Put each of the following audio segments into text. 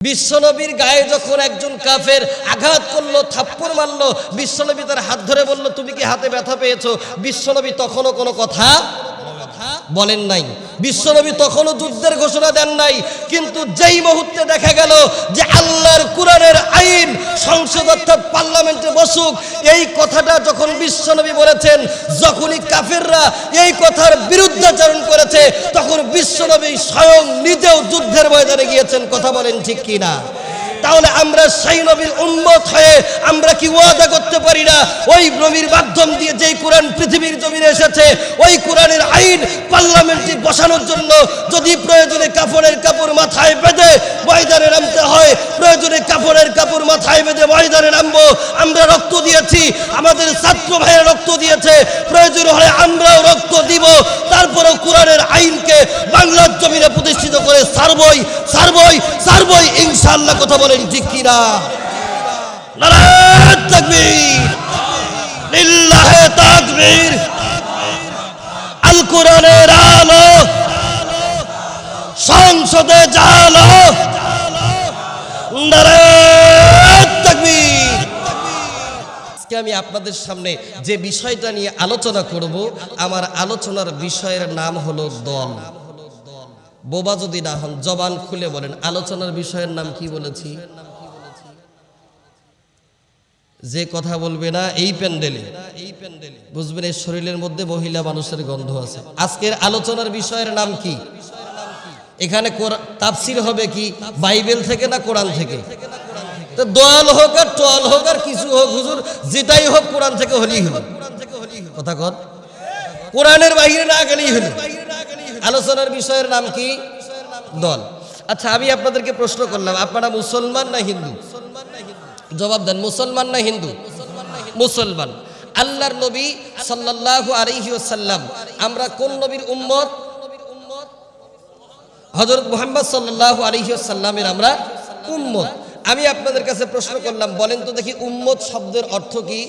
বিশ্বনবীর গায়ে যখন একজন কাফের আঘাত করল, থাপ্পড় মারলো, বিশ্বনবী তার হাত ধরে বলল, তুমি কি হাতে ব্যথা পেয়েছ? বিশ্বনবী তখনও কোনো কথা বলেন নাই। বিশ্বনবী তখনও যুদ্ধের ঘোষণা দেন নাই, কিন্তু যেই মুহূর্তে দেখা গেল যে আল্লাহর কোরআনের আইন সংসদ অর্থাৎ পার্লামেন্টে বসুক, এই কথাটা যখন বিশ্বনবী বলেছেন, যখনই কাফেররা এই কথার বিরুদ্ধাচরণ করেছে, তখন বিশ্বনবী স্বয়ং নিজেও যুদ্ধের ময়দানে গিয়েছেন। কথা বলেন ঠিক কি না তাহলে আমরা সেই নবীর উন্মত হয়ে আমরা কি ওয়াদা করতে পারি না? ওই নবীর মাধ্যম দিয়ে যেই কোরআন পৃথিবীর জমিনে এসেছে, ওই কোরআনের আইন পার্লামেন্টে বসানোর জন্য যদি প্রয়োজনে কাপড়ের কাপড় মাথায় বেঁধে ময়দানে নামতে হয় প্রয়োজনে কাপড়ের কাপড় মাথায় বেঁধে ময়দানে নামবো। আমরা রক্ত দিয়েছি, আমাদের ছাত্র ভাইয়ের রক্ত দিয়েছে। প্রয়োজন হলে আমরাও রক্ত দিব। তারপরেও কোরআনের আইনকে বাংলার জমিনে প্রতিষ্ঠিত করে সারবই সারবই সারবই ইনশাআল্লাহ কথা বলেন ঠিক কিনা? আল কোরআনের আলো। সংসদে জালো আমি আপনাদের সামনে যে বিষয়টা নিয়ে আলোচনা করব, আমার আলোচনার বিষয়ের নাম হলো দল। বোবা যদি না হন, জবান খুলে বলেন, আলোচনার বিষয়ের নাম কি বলেছি? যে কথা বলবে না এই প্যান্ডেলে এই প্যান্ডেলে। বুঝবেন, এই শরীরের মধ্যে মহিলা মানুষের গন্ধ আছে। আজকের আলোচনার বিষয়ের নাম কি? এখানে তাফসির হবে কি? বাইবেল থেকে না কোরআন থেকে? তো দল হোক আর টল হোক আর কিছু হোক, হুজুর, যেটাই হোক কোরআন থেকে হলেই হলো। কথা কর কোরআনের বাইরে না গেলেই হলো। আলোচনার বিষয়ের নাম কি? দল। আচ্ছা আমি আপনাদেরকে প্রশ্ন করলাম, আপনারা মুসলমান না হিন্দু? জবাব দেন, মুসলমান না হিন্দু? মুসলমান। আল্লাহর নবী সাল্লাল্লাহু আলাইহি ওয়াসাল্লাম, আমরা কোন নবীর উম্মত? হযরত মুহাম্মদ সাল্লাল্লাহু আলাইহি ওয়াসাল্লামের আমরা উম্মত। আমি আপনাদের কাছে প্রশ্ন করলাম, বলেন তো দেখি উম্মত শব্দের অর্থ কি?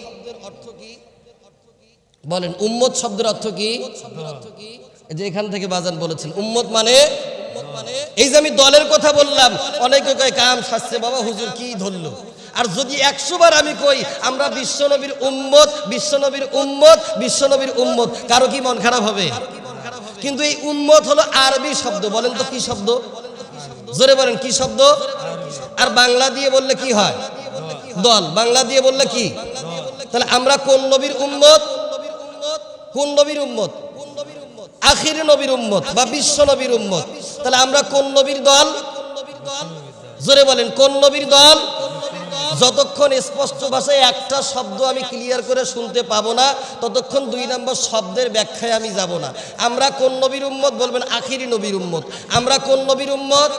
বলেন, উম্মত শব্দের অর্থ কি? যে এখান থেকে বাজান বলেছেন, উম্মত মানে? এই যে আমি দলের কথা বললাম, অনেকে কয়, কাম শাস্ত্রে বাবা হুজুর কি ধরলো? আর যদি একশো বার আমি কই, আমরা বিশ্বনবীর উম্মত বিশ্বনবীর উম্মত বিশ্বনবীর উম্মত। কারও কি মন খারাপ হবে? কিন্তু এই উম্মত হলো আরবি শব্দ। বলেন তো কি শব্দ? জোরে বলেন, কি শব্দ? আর বাংলা দিয়ে বললে কি হয়? দল। বাংলা দিয়ে বললে কি? তাহলে আমরা কোন নবীর উম্মত? কোন নবীর উম্মত? আখির নবীর উম্মত বা বিশ্ব নবীর উম্মত। তাহলে আমরা কোন নবীর দল? জোরে বলেন, কোন নবীর দল? যতক্ষণ স্পষ্ট ভাষায় একটা শব্দ আমি ক্লিয়ার করে শুনতে পাবো না, ততক্ষণ দুই নম্বর শব্দের ব্যাখ্যায় আমি যাব না। আমরা কোন নবীর উম্মত? বলবেন আখিরি নবীর উম্মত। আমরা কোন নবীর উম্মত?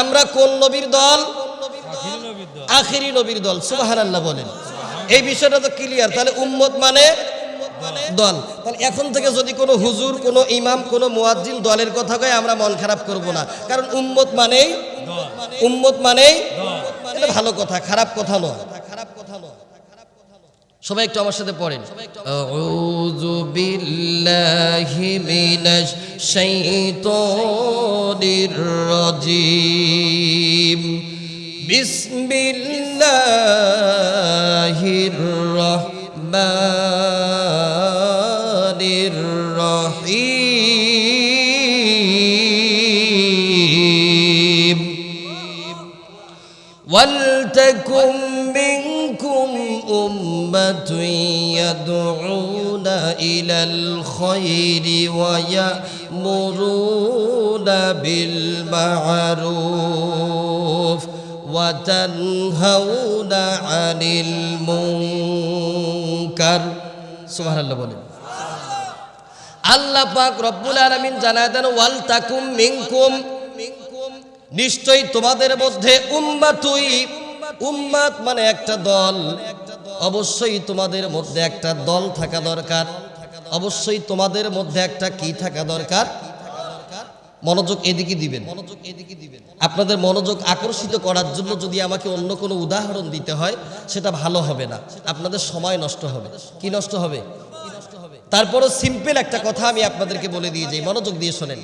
আমরা কোন নবীর দল? আখিরি নবীর দল। সুবাহান বলেন। এই বিষয়টা তো ক্লিয়ার তাহলে উম্মত মানে দল। তাহলে এখন থেকে যদি কোনো হুজুর, কোনো ইমাম, কোনো মুয়াজ্জিন দলের কথা কয়, আমরা মন খারাপ করব না। কারণ উম্মত মানেই উম্মত মানেই এটা ভালো কথা, খারাপ কথা নয়। খারাপ কথা নয় সবাই একটু আমার সাথে পড়েন। আউযু বিল্লাহি মিনাশ শাইতানির রাজিম। বিসমিল্লাহির রহমানির يدعون إلى الخير ويأمرون بالمعروف وتنهون عن المنكر سبحان الله বলেন আল্লাহ পাক রব্বুল আলামিন জানায় দেন ওয়াল তাকুম মিনকুম নিশ্চয়ই তোমাদের মধ্যে উম্মাতুই উম্মাত মানে একটা দল অবশ্যই তোমাদের মধ্যে একটা দল থাকা দরকার। অবশ্যই তোমাদের মধ্যে একটা কি থাকা দরকার। মনোযোগ এদিকে দিবেন। মনোযোগ এদিকে দিবেন আপনাদের মনোযোগ আকর্ষিত করার জন্য যদি আমাকে অন্য কোনো উদাহরণ দিতে হয়, সেটা ভালো হবে না। আপনাদের সময় নষ্ট হবে। কি নষ্ট হবে? তারপরও সিম্পল একটা কথা আমি আপনাদেরকে বলে দিয়ে যাই। মনোযোগ দিয়ে শোনেন।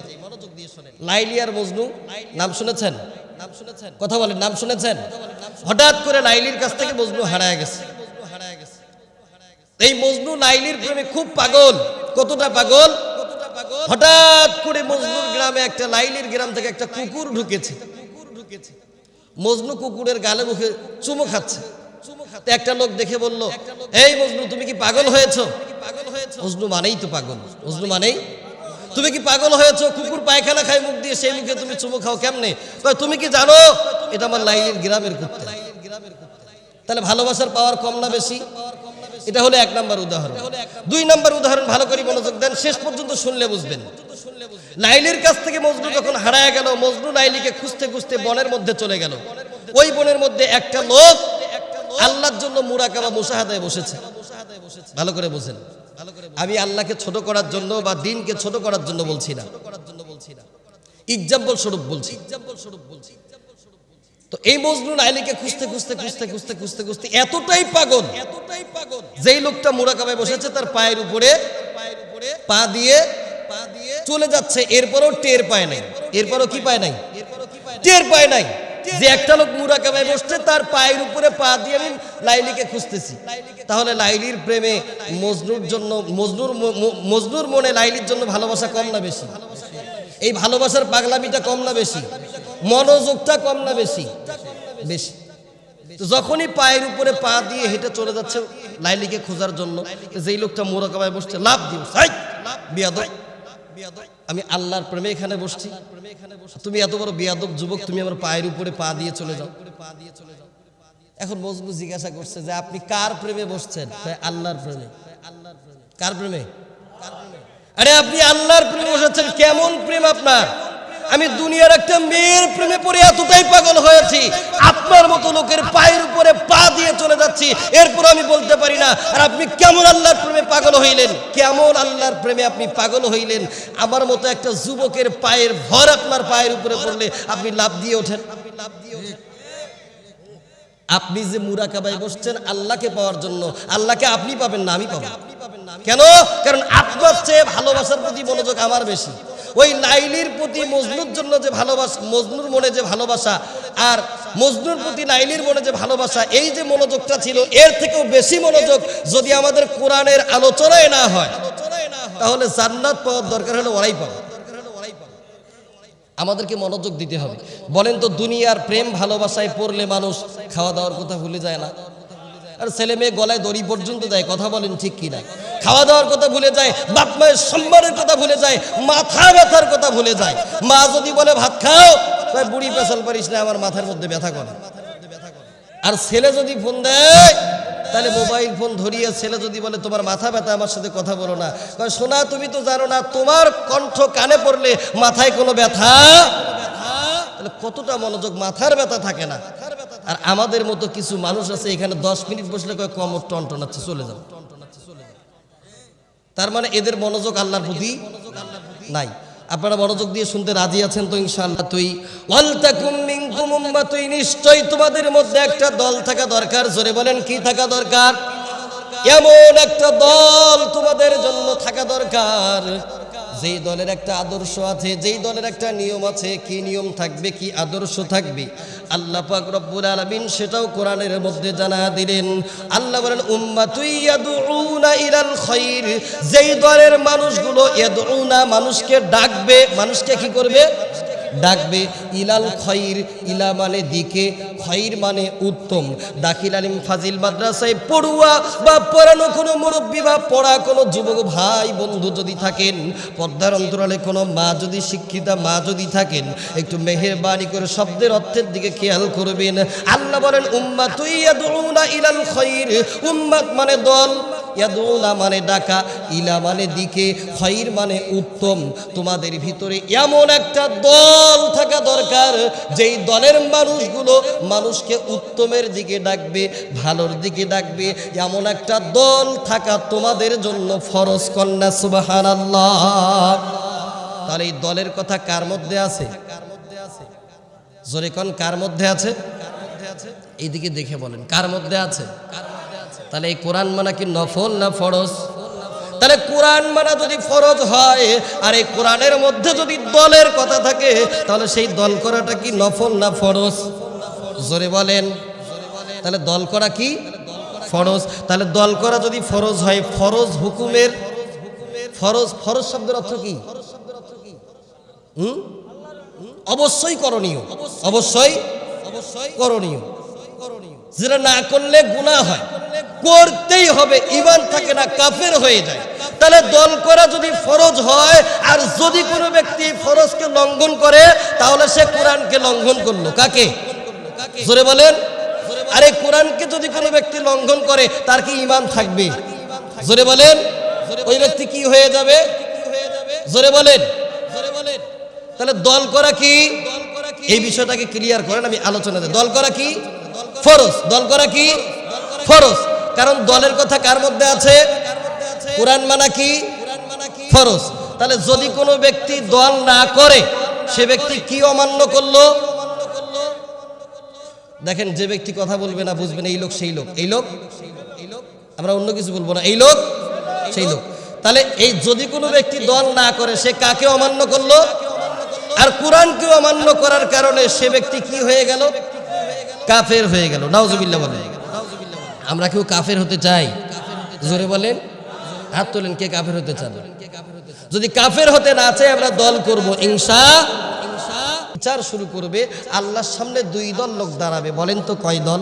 লাইলিয়ার মজনু নাম শুনেছেন নাম শুনেছেন? কথা বলেন, নাম শুনেছেন? হঠাৎ করে লাইলির কাছ থেকে মজনু হারায় গেছে। এই মজনু লাইলির প্রেমে খুব পাগল। কতটা পাগল? হঠাৎ করে মজনুর গ্রামে একটা লাইলির গ্রাম থেকে একটা কুকুর ঢুকেছে। মজনু কুকুরের গালে মুখে চুমো খাচ্ছে। একটা লোক দেখে বলল, এই মজনু, তুমি কি পাগল হয়েছো? মজনু মানেই তো পাগল। মজনু মানেই, তুমি কি পাগল হয়েছো? কুকুর পায়খানা খায় মুখ দিয়ে সেই মুখে তুমি চুমো খাও কেমনে? তুমি কি জানো? এটা আমার লাইলির গ্রামের কুত্তা। তাহলে ভালোবাসার পাওয়ার কম না বেশি? এটা হলো এক নাম্বার উদাহরণ। দুই নাম্বার উদাহরণ, ভালো করে মনোযোগ দেন, শেষ পর্যন্ত শুনলে বুঝবেন। লাইলির কাছ থেকে মজনু যখন হারায় গেল, মজনু লাইলিকে খুঁজতে খুঁজতে বনের মধ্যে চলে গেল। ওই বনের মধ্যে একটা লোক আল্লাহর জন্য মুরাকাবা মুসাহাদায় বসেছে। ভালো করে বোঝেন। আমি আল্লাহকে ছোট করার জন্য বা দিনকে ছোট করার জন্য বলছি না। এক্সাম্পল স্বরূপ বলছি এক্সাম্পল স্বরূপ বলছি। তো এই মজনুন আইলিকে খুঁজতে খুঁজতে খুঁজতে খুঁজতে খুঁজতে খুঁজতে এতটাই পাগল। এতটাই পাগল। যেই লোকটা মুরাকাবায় বসেছে তার পায়ের উপরে পায়ের উপরে পা দিয়ে পা দিয়ে চলে যাচ্ছে এরপরও টের পায় নাই। এরপরও কি পায় নাই? টের পায় নাই। যে একটা লোক মুরাকাবায় বসছে তার পায়ের উপরে পা দিয়ে আমি লাইলিকে খুঁজতেছি। তাহলে লাইলির প্রেমে মজনুর জন্য মজনুর মজনুর মনে লাইলির জন্য ভালোবাসা কম না বেশি? এই ভালোবাসার পাগলামিটা কম না বেশি? মনোযোগটা কম না বেশি? বেশি। যখনই পায়ের উপরে পা দিয়ে হেঁটে চলে যাচ্ছে লাইলিকে খোঁজার জন্য যেই লোকটা মোরকাবায় বসছে লাভ দিও সাই বিয়াদব। আমি আল্লাহর প্রেমে এখানে বসছি। তুমি এত বড় বিয়াদব যুবক, তুমি আমার পায়ের উপরে পা দিয়ে চলে যাও। এখন মজনু জিজ্ঞাসা করছে যে, আপনি কার প্রেমে বসছেন? আল্লাহর প্রেমে আল্লাহর প্রেমে। কার প্রেমে? আরে আপনি আল্লাহর প্রেমে বসেছেন, কেমন প্রেম আপনার? আমি দুনিয়ার একটা মেয়ের প্রেমে পড়ে এতটাই পাগল হয়েছি, আপনার মতো লোকের পায়ের উপরে পা দিয়ে চলে যাচ্ছি, এরপর আমি বলতে পারি না, আর আপনি কেমন আল্লাহর প্রেমে পাগল হইলেন? কেমন আল্লাহর প্রেমে আপনি পাগল হইলেন? আমার মতো একটা যুবকের পায়ের ভর আপনার পায়ের উপরে পড়লে আপনি লাভ দিয়ে ওঠেন। আপনি যে মুরাকাবায় বসছেন, আল্লাহকে পাওয়ার জন্য, আল্লাহকে আপনি পাবেন না, আমি পাবো কেন? কারণ আপনার চেয়ে ভালোবাসার প্রতি মনোযোগ আমার বেশি। ওই লাইলির প্রতি মজনুর জন্য যে ভালোবাসা, মজনুর মনে যে ভালোবাসা, আর মজনুর প্রতি লাইলির মনে যে ভালোবাসা, এই যে মনোযোগটা ছিল, এর থেকেও বেশি মনোযোগ যদি আমাদের কোরআনের আলোচনায় না হয়, তাহলে জান্নাত পাওয়ার দরকার হলে ওরাই পাবে। আমাদেরকে মনোযোগ দিতে হবে। বলেন তো, দুনিয়ার প্রেম ভালোবাসায় পড়লে মানুষ খাওয়া দাওয়ার কথা ভুলে যায় না? আর ছেলে মেয়ে গলায় দড়ি পর্যন্ত দেয়, কথা বলেন ঠিক কিনা? খাওয়া দাওয়ার কথা ভুলে যায়, বাপ মায়ের সম্মানের কথা ভুলে যায়, মাথা ব্যথার কথা ভুলে যায়। মা যদি বলে, ভাত খাও? বুড়ি পেশাল পারিস না, আমার মাথার মধ্যে ব্যথা করে। আর ছেলে যদি ফোন দেয়, তাহলে মোবাইল ফোন ধরিয়ে ছেলে যদি বলে, তোমার মাথা ব্যথা, আমার সাথে কথা বলো না। শোনা তুমি তো জানো না, তোমার কণ্ঠ কানে পড়লে মাথায় কোনো ব্যথা তাহলে কতটা মনোযোগ মাথার ব্যথা থাকে না? আর আমাদের মতো কিছু মানুষ আছে, এখানে দশ মিনিট বসলে কয় কমর টনটনাচ্ছে, চলে যাও তার মানে এদের মনোযোগ আল্লাহর প্রতি নাই। আপনারা মনোযোগ দিয়ে শুনতে রাজি আছেন তো, ইনশাআল্লাহ? তুই উম্মাতুই, নিশ্চয়ই তোমাদের মধ্যে একটা দল থাকা দরকার। জোরে বলেন, কি থাকা দরকার? এমন একটা দল তোমাদের জন্য থাকা দরকার। যেই দলের একটা আদর্শ আছে, যেই দলের একটা নিয়ম আছে, কি নিয়ম থাকবে, কি আদর্শ থাকবে, আল্লাহ পাক রব্বুল আলামিন সেটাও কোরআনের মধ্যে জানা দিলেন। আল্লাহ বলেন উম্মাতুই ইয়াদউনা ইলাল খাইর যেই দলের মানুষগুলো ইয়াদউনা মানুষকে ডাকবে, মানুষকে কি করবে? ডাকবে, ইলাল খয়ির ইলা মানে দিকে খয়ির মানে উত্তম। দাখিল আলিম ফাজিল মাদ্রাসায় পড়ুয়া বা পড়ানো কোনো মুরব্বী বা পড়া কোনো যুবক ভাই, বন্ধু যদি থাকেন, পর্দার অন্তরালে কোনো মা যদি শিক্ষিতা, মা যদি থাকেন, একটু মেহেরবানি করে শব্দের অর্থের দিকে খেয়াল করবেন। আল্লাহ বলেন উম্মাত ইয়াদউনা ইলাল খয়ির উম্মাত মানে দল। ইয়াদুনা মানে ডাকা, ইলা মানে দিকে খয়ির মানে উত্তম। তোমাদের ভিতরে এমন একটা দল থাকা দরকার, যেই দলের মানুষগুলো মানুষকে উত্তমের দিকে ডাকবে, ভালোর দিকে ডাকবে। এমন একটা দল থাকা তোমাদের জন্য ফরজ কন্যা সুবাহান তাহলে এই দলের কথা কার মধ্যে আছে? জোরে কন, কার মধ্যে আছে? এইদিকে দেখে বলেন, কার মধ্যে আছে? কার তাহলে এই কোরআন মানা কি নফল না ফরজ? তাহলে কোরআন মানা যদি ফরজ হয়, আর এই কোরআনের মধ্যে যদি দলের কথা থাকে, তাহলে সেই দল করাটা কি নফল না ফরজ? জোরে বলেন। তাহলে দল করা কি ফরজ? তাহলে দল করা যদি ফরজ হয়, ফরজ হুকুমের, ফরজ ফরজ শব্দের অর্থ কি? অবশ্যই করণীয়। অবশ্যই অবশ্যই করণীয়। যেটা না করলে গুণা হয়। করতেই হবে ইমান থাকে না, কাফের হয়ে যায়। তাহলে দল করা যদি ফরজ হয়, আর যদি কোনো ব্যক্তি ফরজকে লঙ্ঘন করে, তাহলে সে কোরআনকে লঙ্ঘন করল। কাকে? জোরে বলেন। আরে কোরআনকে যদি কোনো ব্যক্তি লঙ্ঘন করে, তার কি ইমান থাকবে? জোরে বলেন। ওই ব্যক্তি কি হয়ে যাবে? জোরে বলেন। জোরে বলেন তাহলে দল করা কি? এই বিষয়টাকে ক্লিয়ার করেন, আমি আলোচনা দল করা কি? ফরজ। দল করা কি? ফরজ। কারণ দলের কথা কার মধ্যে আছে? কোরআন মানা কি? ফরজ। তাহলে যদি কোনো ব্যক্তি দল না করে, সে ব্যক্তি কি অমান্য করল? দেখেন, যে ব্যক্তি কথা বলবে না বুঝবেন এই লোক, সেই লোক। এই লোক? আমরা অন্য কিছু বলব না। এই লোক? সেই লোক। তাহলে এই যদি কোনো ব্যক্তি দল না করে, সে কাকে অমান্য করল? আর কোরআনকে অমান্য করার কারণে সে ব্যক্তি কি হয়ে গেল? কাফের হয়ে গেল। নাউজুবিল্লাহ বলে আমরা কেউ কাফের হতে চাই? জোরে বলেন। হাত তোলেন কে কাফের হতে চান? যদি কাফের হতে না চাই, আমরা দল করব ইনসা বিচার শুরু করবে, আল্লাহর সামনে দুই দল লোক দাঁড়াবে। বলেন তো কয় দল?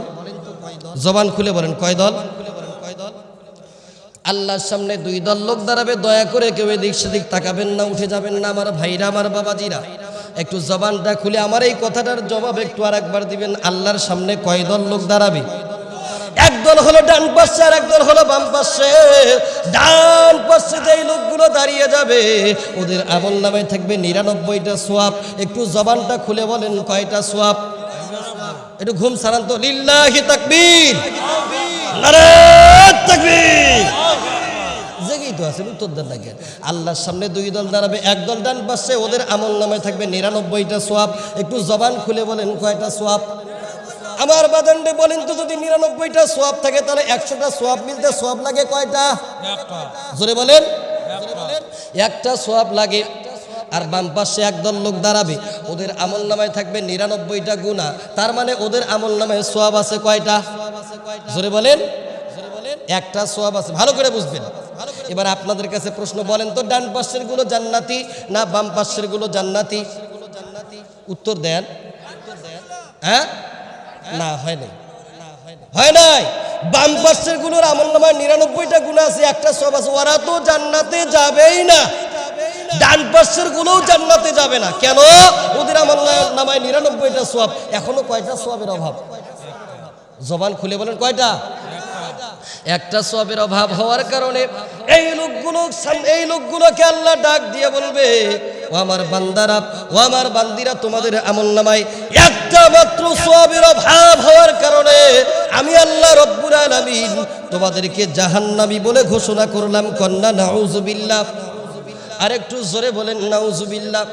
জবান খুলে বলেন, কয় দল? আল্লাহর সামনে দুই দল লোক দাঁড়াবে, দয়া করে কেউ এদিক সেদিক তাকাবেন না, উঠে যাবেন না। আমার ভাইরা, আমার বাবাজিরা, একটু জবানটা খুলে আমার এই কথাটার জবাব একটু আর একবার দিবেন। আল্লাহর সামনে কয় দল লোক দাঁড়াবে? একদল হলো ডান পাশে আর একদল হলো বাম পাশে। ডান পাশে যেই লোকগুলো দাঁড়িয়ে যাবে, ওদের আমল নামে থাকবে নিরানব্বইটা সোয়াব। একটু জবানটা খুলে বলেন, কয়টা সোয়াব? একটু ঘুম সারান তো। লিল্লাহি তাকবীর। তাকবীর। উত্তর? আল্লাহর সামনে দুই দল দাঁড়াবে, এক দল ডান পাশে, ওদের আমল নামে থাকবে নিরানব্বইটা সোয়াব। একটু জবান খুলে বলেন, কয়টা সোয়াব? আমার বাদান্ডে বলেন তো যদি নিরানব্বইটা সোয়াব থাকে তাহলে একশোটা সোয়াব মিলতে সোয়াব লাগে কয়টা? জোরে বলেন। একটা সোয়াব লাগে আর বাম পাশে একদল লোক দাঁড়াবে। ওদের আমল নামায় থাকবে নিরানব্বইটা গুণা। তার মানে ওদের আমল নামায় সোয়াব আছে কয়টা? জোরে বলেন। একটা সোয়াব আছে। ভালো করে বুঝবেন। এবার আপনাদের কাছে প্রশ্ন বলেন তো ডান পাশেরগুলো জান্নাতি না বাম পাশেরগুলো জান্নাতি? উত্তর দেন। হ্যাঁ? না, হয় নাই। হয় নাই। বাম পাশেরগুলোর আমল নামায় নিরানব্বইটা গুণ আছে, একটা সব আছে, ওরা তো জান্নাতে যাবেই না। জান্নাতে যাবে না। কেন? ওদের নামায় নিরানব্বইটা কয়টা সোয়াবের অভাব? জবান খুলে বলেন, কয়টা? একটা অভাব হওয়ার কারণে এই লোকগুলো এই আল্লাহ ডাক দিয়ে বলবে ও আমার বান্দারা, ও আমার বান্দিরা, তোমাদের আমল নামায় একটা মাত্র সবের অভাব হওয়ার কারণে আমি আল্লাহ রব্বুল আলামিন তোমাদেরকে জাহান্নামী বলে ঘোষণা করলাম। কন্যা, নাউজুবিল্লাহ। আর একটু জোরে বলেন, নাউজুবিল্লাহ।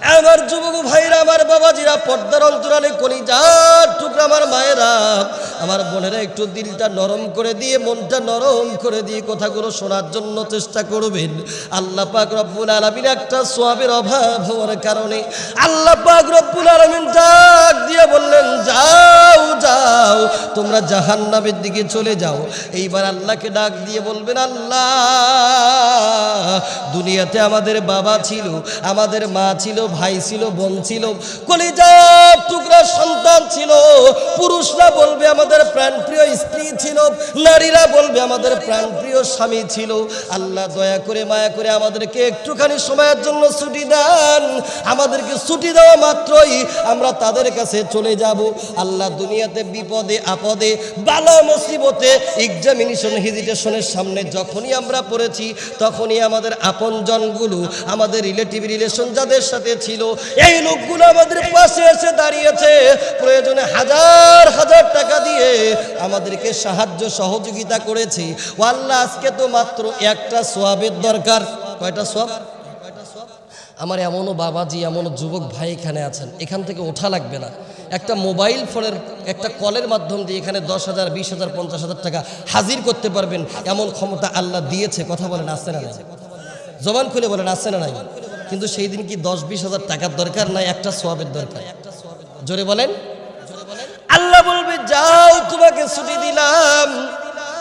আমার যুবক ভাইরা, আমার বাবাজিরা পর্দার অন্তরালে কলিজার টুকরা আমার মায়েরা, আমার বোনেরা একটু দিলটা নরম করে দিয়ে, মনটা নরম করে দিয়ে কথাগুলো শোনার জন্য চেষ্টা করবেন। আল্লাহ পাক রব্বুল আলমিন একটা সোয়াবের অভাব হওয়ার কারণে আল্লাহ পাক রব্বুল আলমিন ডাক দিয়ে বললেন, যাও যাও, তোমরা জাহান্নামের দিকে চলে যাও। এইবার আল্লাহকে ডাক দিয়ে বলবেন, আল্লাহ, দুনিয়াতে আমাদের বাবা ছিল, আমাদের মা ছিল, ভাই ছিল, বোন ছিল, কলিজার টুকরা সন্তান ছিল, পুরুষরা বলবে আমাদের প্রাণপ্রিয় স্ত্রী ছিল, নারীরা বলবে আমাদের প্রাণপ্রিয় স্বামী ছিল। আল্লাহ দয়া করে, মায়া করে আমাদেরকে একটুখানি সময়ের জন্য ছুটি দেন। আমাদেরকে ছুটি দেওয়া মাত্রই আমরা তাদের কাছে চলে যাব, আল্লাহ দুনিয়াতে বিপদে, আপদে, বালা মুসিবতে এক্সামিনেশন হেজিটেশনের সামনে যখনই আমরা পড়েছি, তখনই আমাদের আপনজনগুলো, আমাদের রিলেটিভ রিলেশন যাদের সাথে ছিল, এই লোকগুলো আমাদের পাশে এসে দাঁড়িয়েছে। প্রয়োজনে হাজার হাজার টাকা দিয়ে আমাদেরকে সাহায্য, সহযোগিতা করেছে। ও আল্লাহ আজকে তো মাত্র একটা সোয়াবের দরকার। কয়টা সোয়াব? আমার এমনও বাবাজি, এমনও যুবক ভাই এখানে আছেন। এখান থেকে ওঠা লাগবে না। একটা মোবাইল ফোনের একটা কলের মাধ্যম দিয়ে এখানে দশ হাজার, বিশ হাজার, পঞ্চাশ হাজার টাকা হাজির করতে পারবেন। এমন ক্ষমতা আল্লাহ দিয়েছে। কথা বলেন, আসছে না নাই? জবান খুলে বলেন, আসছে না নাই? কিন্তু সেই দিন কি দশ, বিশ হাজার টাকার দরকার নাই একটা সোয়াবের দরকার? জোরে বলেন। আল্লাহ বলবে, যাও, তোমাকে ছুটি দিলাম।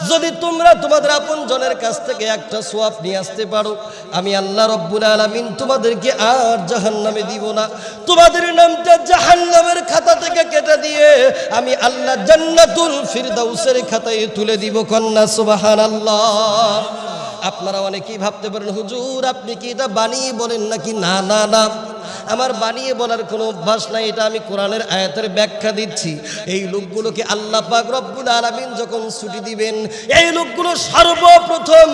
যদি তোমরা তোমাদের আপন জনের কাছ থেকে একটা সোয়াব নিয়ে আসতে পারো, আমি আল্লাহ রব্বুল আলামিন তোমাদেরকে আর জাহান্নামে দিব না। তোমাদের নামটা জাহান্নামের খাতা থেকে কেটে দিয়ে আমি আল্লাহ জান্নাতুল ফিরদাউসের খাতায় তুলে দিব, কন্যা সুবাহান আল্লাহ আপনারা অনেকেই ভাবতে পারেন, হুজুর, আপনি কি এটা বানিয়ে বলেন নাকি? না না না। আমার বানিয়ে বলার কোনো অভ্যাস নাই, এটা আমি কোরআনের আয়াতের ব্যাখ্যা দিচ্ছি। এই লোকগুলোকে আল্লাহ পাক রব্বুল আলামিন যখন ছুটি দিবেন, এই লোকগুলো সর্বপ্রথম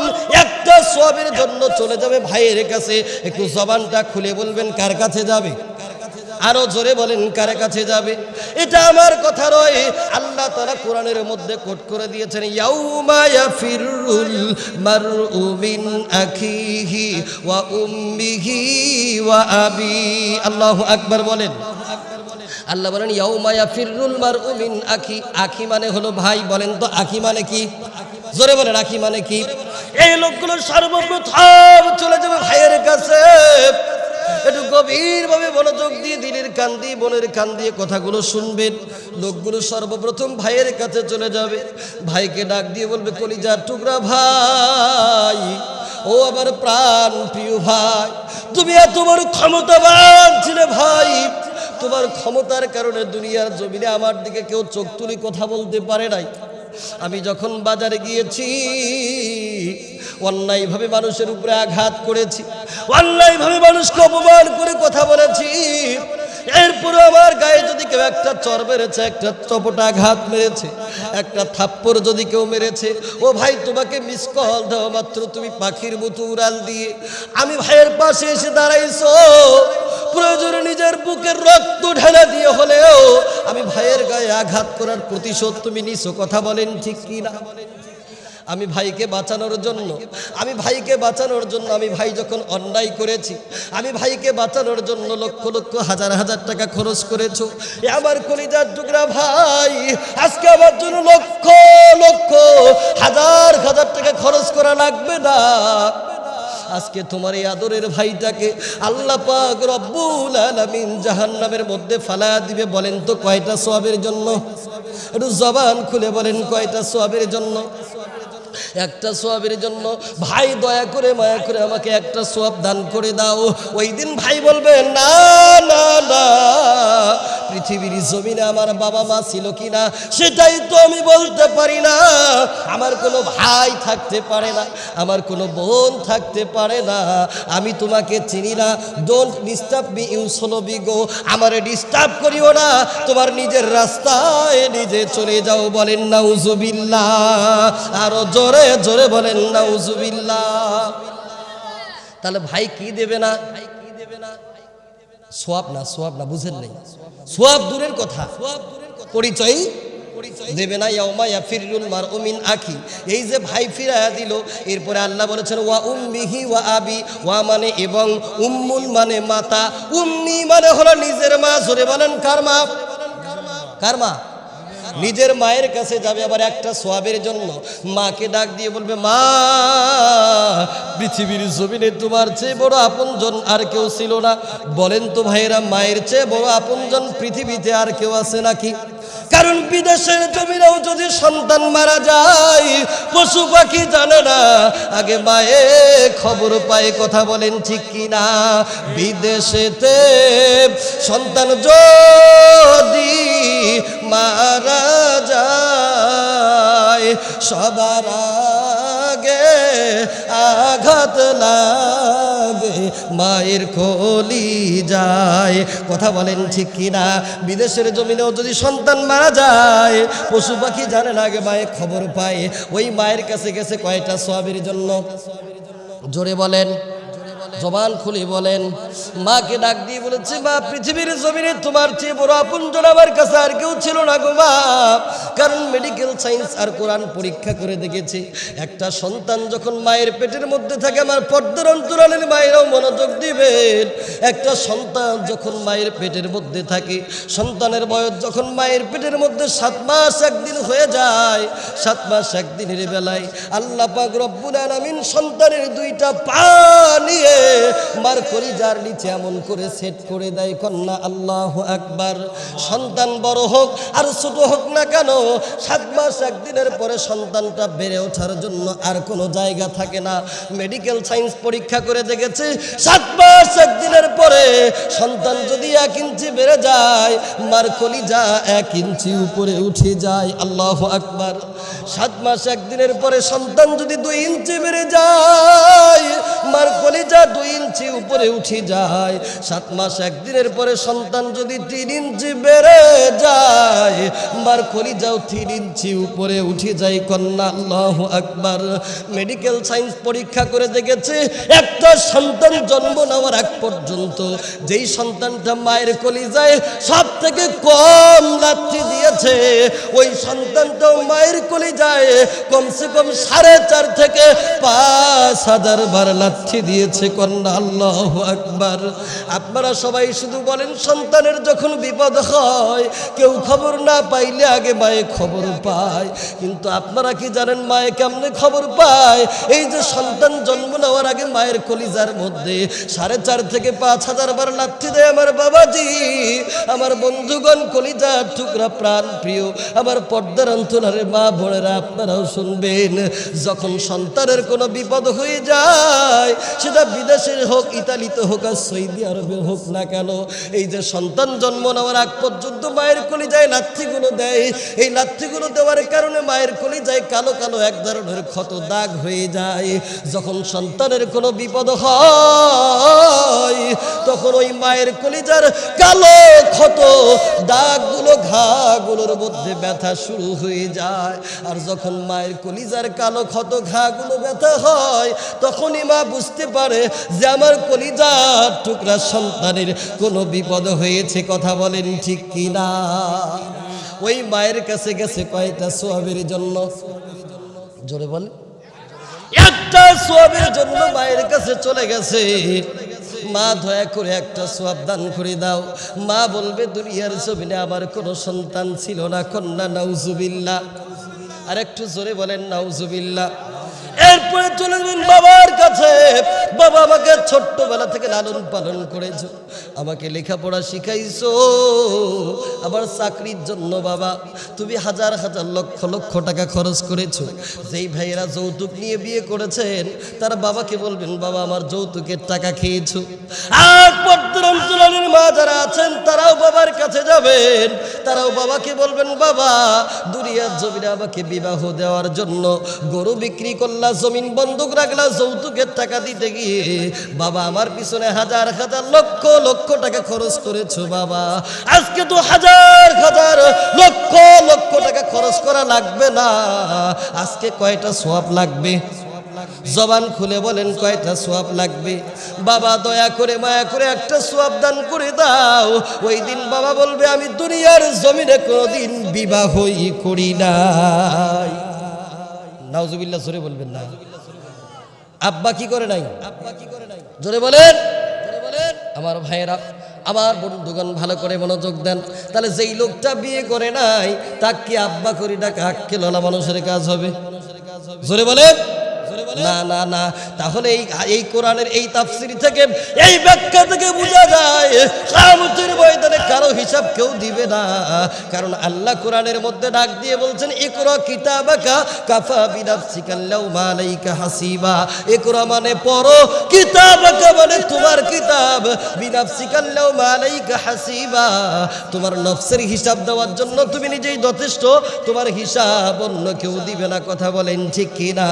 একটা সবের জন্য চলে যাবে ভাইয়ের কাছে। একটু জবানটা খুলে বলবেন, কার কাছে যাবে? আরও জোরে বলেন, কার কাছে যাবে? এটা আমার কথা নয়। আল্লাহ তারা কোরআনের মধ্যে কোট করে দিয়েছেন, ইয়াউমা ইয়াফিরুল মারউ মিন আখিহি ওয়া উম্মিহি ওয়া আবি। আল্লাহু আকবার বলেন। আল্লাহ বলেন, ইয়াউমা ইয়াফিরুল মারউ মিন আখি। আখি মানে হলো ভাই, বলেন তো, আখি মানে কি? জোরে বলেন, আখি মানে কি? এই লোকগুলো সর্বপ্রথম চলে যাবে ভাইয়ের কাছে। একটু গভীরভাবে মনোযোগ দিয়ে দিলের কান দিয়ে বোনের কান দিয়ে কথাগুলো শুনবেন। লোকগুলো সর্বপ্রথম ভাইয়ের কাছে চলে যাবে। ভাইকে ডাক দিয়ে বলবে, কলিজার টুকরা ভাই, ও আমার প্রাণ প্রিয় ভাই, তুমি এত বড় ক্ষমতাবান ছিলে ভাই। তোমার ক্ষমতার কারণে দুনিয়ার জমিনে আমার দিকে কেউ চোখ তুলি কথা বলতে পারে নাই। আমি যখন বাজারে গিয়েছি অন্যায়ভাবে মানুষের উপরে আঘাত করেছি। অন্যায়ভাবে মানুষকে অপমান করে কথা বলেছি। এরপরে আমার গায়ে যদি কেউ একটা চর মেরেছে, একটা চপটা আঘাত মেরেছে, একটা থাপ্পড় যদি কেউ মেরেছে, ও ভাই তোমাকে মিস কল দেওয়া মাত্র, তুমি পাখির মতো উড়াল দিয়ে। আমি ভাইয়ের পাশে এসে দাঁড়াইছো, প্রয়োজনে নিজের বুকের রক্ত ঢেলে দিয়ে হলেও আমি ভাইয়ের গায়ে আঘাত করার প্রতিশোধ তুমি নিছো, কথা বলেন ঠিক কি না আমি ভাইকে বাঁচানোর জন্য, আমি ভাইকে বাঁচানোর জন্য আমি ভাই যখন অন্যায় করেছি, আমি ভাইকে বাঁচানোর জন্য লক্ষ লক্ষ হাজার হাজার টাকা খরচ করেছ। আমার কলিজার টুকরা ভাই, আজকে আমার জন্য লক্ষ লক্ষ হাজার হাজার টাকা খরচ করা লাগবে না। আজকে তোমার এই আদরের ভাইটাকে আল্লাহ পাক রব্বুল আলামিন জাহান্নামের মধ্যে ফালা দিবে বলেন তো কয়টা সোয়াবের জন্য? একটু জবান খুলে বলেন কয়টা সোয়াবের জন্য? একটা সোয়াবের জন্য, ভাই, দয়া করে, মায়া করে আমাকে একটা সোয়াব দান করে দাও। ওই দিন ভাই বলবে, না না না, পৃথিবীর জমিনে আমার বাবা মা ছিল কি না সেটাই তো আমি বলতে পারি না। আমার কোনো ভাই থাকতে পারে না, আমার কোনো বোন থাকতে পারে না। আমি তোমাকে চিনি না don't disturb me you solo go আমারে ডিস্টার্ব করিও না, তোমার নিজের রাস্তায় নিজে চলে যাও বলেন না উজুবিল্লা আরও জোরে জোরে বলেন না উজুবিল্লা তাহলে ভাই কি দেবে না? সোয়াব না সোয়াব না, বুঝেন নেই। সোয়াব দূরের কথা। পরিচয় দেবে না, ইয়াউমা ইয়াফিরুল মারউ মিন আখি। এই যে ভাই ফিরায়া দিল, এরপরে আল্লাহ বলেছেন, ওয়া উম্মিহি ওয়া আবি। ওয়া মানে এবং উম্মুন মানে মাতা। উম্মি মানে হলো নিজের মা। জোরে বলেন, কার মা? কার মা? নিজের মায়ের কাছে যাবে আবার একটা সোয়াবের জন্য। মাকে ডাক দিয়ে বলবে, মা, পৃথিবীর জমিনে তোমার চেয়ে বড় আপনজন আর কেউ ছিল না। বলেন তো ভাইয়েরা, মায়ের চেয়ে বড় আপনজন পৃথিবীতে আর কেউ আছে নাকি? কারণ বিদেশের জমিনেও যদি সন্তান মারা যায় পশু পাখি জানে না। আগে মায়ে খবর পায়, কথা বলেন ঠিক কিনা? বিদেশেতে সন্তান যদি মারা যায়, সবার আঘাত লাগে, মায়ের কলি যায়। কথা বলেন ঠিক কিনা? বিদেশের জমিনেও যদি সন্তান মারা যায়, পশু পাখি জানে না আগে মায়ের খবর পায়। ওই মায়ের কাছে গেছে কয়টা সোয়াবের জন্য? জোরে বলেন। জবান খুলে বলেন, মাকে ডাক দিয়ে বলেছে, মা, পৃথিবীর জমিনে তোমার চেয়ে বড় আপনজন আমার কাছে আর কেউ ছিল না গো মা। কারণ মেডিকেল সায়েন্স আর কোরআন পরীক্ষা করে দেখেছি, একটা সন্তান যখন মায়ের পেটের মধ্যে থাকে, আমার পর্দার অন্তরালের মায়েরাও মনোযোগ দিবেন। একটা সন্তান যখন মায়ের পেটের মধ্যে থাকে, সন্তানের বয়স যখন মায়ের পেটের মধ্যে সাত মাস একদিন হয়ে যায়, সাত মাস একদিনের বেলায় আল্লাহ পাক রব্বুল আলামিন সন্তানের দুইটা পা নিয়ে মার কলিজার নিচে এমন করে সেট করে দেয়, কন্যা, আল্লাহ একবার সন্তান বড় হোক আর ছোট হোক না কেন, সাত মাস একদিনের পরে সন্তানটা বেড়ে ওঠার জন্য আর কোনো জায়গা থাকে না। মেডিকেল সায়েন্স পরীক্ষা করে দেখেছে, সাত মাস একদিনের পরে সন্তান যদি এক ইঞ্চি বেড়ে যায়, মার কলিজা এক ইঞ্চি উপরে উঠে যায়। আল্লাহ আকবার। সাত মাস একদিনের পরে সন্তান যদি দুই ইঞ্চি বেড়ে যায় মার কলিজা দুই ইঞ্চি উপরে উঠে যায়। সাত মাস একদিনের পরে সন্তান যদি তিন ইঞ্চি বেড়ে যায়, মার কলিজাও তিন ইঞ্চি উপরে উঠে যায়। কন্যা, আল্লাহ আকবার। মেডিকেল সায়েন্স পরীক্ষা করে দেখেছে, একটা সন্তান জন্ম নেওয়ার আগ পর্যন্ত যেই সন্তানটা মায়ের কলিজায় সব থেকে কম লাথি দিয়েছে, ওই সন্তানটাও মায়ের কলিজায় কমসে কম সাড়ে চার থেকে পাঁচ হাজার বার লাথি দিয়েছে কন্যা, আল্লাহ আকবার। আপনারা সবাই শুধু বলেন, সন্তানের যখন বিপদ হয়, কেউ খবর না পাইলে আগে মায়ে খবর পায়। কিন্তু আপনারা কি জানেন মায়ে কেমনে খবর পায়? এই যে সন্তান জন্ম নেওয়ার আগে মায়ের কলিজার মধ্যে সাড়ে চার থেকে পাঁচ হাজার বার লাথি দেয় আমার বাবাজি। আমার বন্ধুগণ, কলিজার টুকরা প্রাণ প্রিয়। আমার পর্দার অন্তরারে মা বোনেরা, আপনারাও শুনবেন, যখন সন্তানের কোনো বিপদ হয়ে যায় সেটা বিদেশের হোক, ইতালিতে হোক আর সৌদি আরবে হোক না কেন, এই যে সন্তান জন্ম নেওয়ার আগ পর্যন্ত মায়ের কলিজায় লাথিগুলো দেয়, এই লাথিগুলো দেওয়ার কারণে মায়ের কলিজায় কালো কালো এক ধরনের ক্ষত দাগ হয়ে যায়। যখন সন্তানের কোনো বিপদ হয়, তখন ওই মায়ের কলিজার কালো ক্ষত দাগগুলো, ঘাগুলোর মধ্যে ব্যথা শুরু হয়ে যায়। আর যখন মায়ের কলিজার কালো ক্ষত, ঘাগুলো ব্যথা হয়, তখনই মা বুঝতে পারে যে আমার কলিজার টুকরা সন্তানের কোনো বিপদ হয়েছে, কথা বলেন ঠিক কিনা? ওই মায়ের কাছে গেছে কয়টা সোয়াবের জন্য? জোরে বলে একটা সোয়াবের জন্য মায়ের কাছে চলে গেছে। মা, দয়া করে একটা সোয়াব দান করে দাও। মা বলবে, দুনিয়ার জমিনে আমার কোনো সন্তান ছিল না, কন্যা নাউজুবিল্লা আর একটু জোরে বলেন নাউজুবিল্লা এরপরে চলে যাবেন বাবার কাছে। বাবা আমাকে ছোট্টবেলা থেকে লালন পালন করেছ, আমাকে লেখাপড়া শিখাইছো। আমার চাকরির জন্য বাবা, তুমি হাজার হাজার লক্ষ লক্ষ টাকা খরচ করেছ। যেই ভাইয়েরা যৌতুক নিয়ে বিয়ে করেছেন, তার বাবাকে বলবেন, বাবা, আমার যৌতুকের টাকা খেয়েছো। আর পর্দার অঞ্চলের মা যারা আছেন, তারাও বাবার কাছে যাবেন। তারাও বাবাকে বলবেন, বাবা, দুনিয়ার জমিনে আমাকে বিবাহ দেওয়ার জন্য গরু বিক্রি করলা জমিন বন্দুক রাখলা, যৌতুকের টাকা দিতে গিয়ে, বাবা আমার পিছনে হাজার হাজার লক্ষ লক্ষ টাকা খরচ করেছ বাবা। আজকে তো হাজার হাজার লক্ষ লক্ষ টাকা খরচ করা লাগবে না। আজকে কয়টা সোয়াব লাগবে? জবান খুলে বলেন, কয়টা সোয়াব লাগবে? বাবা, দয়া করে মায়া করে একটা সোয়াব দান করে দাও। ওই দিন বাবা বলবে, আমি দুনিয়ার জমিনে কোনোদিন বিবাহই করি নাই। নাউজুবিল্লাহ, জোরে বলবেন না। আব্বা কি করে নাই? আব্বা কি করে নাই জোরে বলেন। আমার ভাইয়েরা, আমার বন্ধুগণ ভালো করে মনোযোগ দেন। তাহলে যেই লোকটা বিয়ে করে নাই, তাকে আব্বা করি ডাকা হবে মানুষের কাজ হবে। জোরে বলেন। না না না। তাহলে এই এই কোরআনের এই তাফসির থেকে, এই ব্যাখ্যা থেকে বোঝা যায়, কামতের ময়দানে কারও হিসাব কেউ দিবে না। কারণ আল্লাহ কোরআনের মধ্যে ডাক দিয়ে বলছেন, ইকরা কিতাবাকা কাফা বিনাফসিকাল্লাহু মালাইকা হাসিবা। ইকরা মানে পড়ো, কিতাবাকা মানে তোমার কিতাব বিনাফসিকাল্লাহু মালাইকা হাসিবা। তোমার নফসের হিসাব দেওয়ার জন্য তুমি নিজেই যথেষ্ট, তোমার হিসাব অন্য কেউ দিবে না, কথা বলেন ঠিক কিনা?